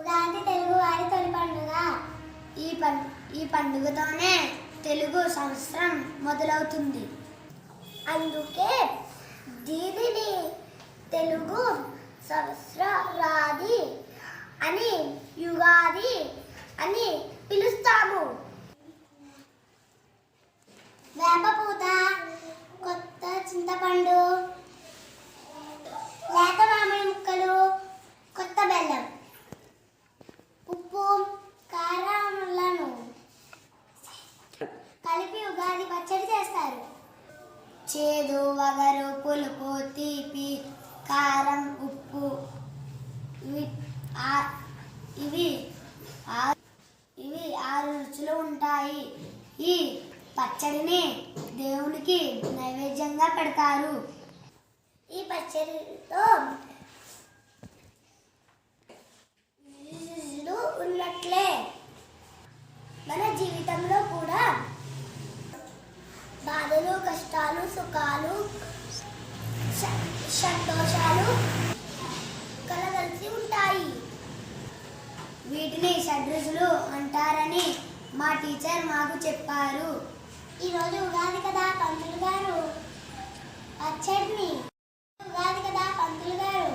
ఉగాది తెలుగు వారి తొలి పండుగ. ఈ పం ఈ పండుగతోనే తెలుగు సంవత్సరం మొదలవుతుంది. అందుకే దీనిని తెలుగు సంవత్సరాది అని యుగాది అని పిలుస్తాము. వేపపూత కొత్త చింతపండు పచ్చడి చేస్తారు. చేదు వగరు పులుపు తీపి కారం ఉప్పు ఇవి ఆ- ఇవి ఆ- ఇవి ఆరు రుచులు ఉంటాయి. ఈ పచ్చడిని దేవునికి నైవేద్యంగా పెడతారు. ఈ పచ్చడితో కష్టాలు సుఖాలు సంతోషాలు కలగలిసి ఉంటాయి. వీటిని షడ్రుచులు అంటారని మా టీచర్ మాకు చెప్పారు. ఈరోజు ఉగాది కదా పంతులు గారు. పచ్చడిని ఉగాది కదా పంతులు గారు.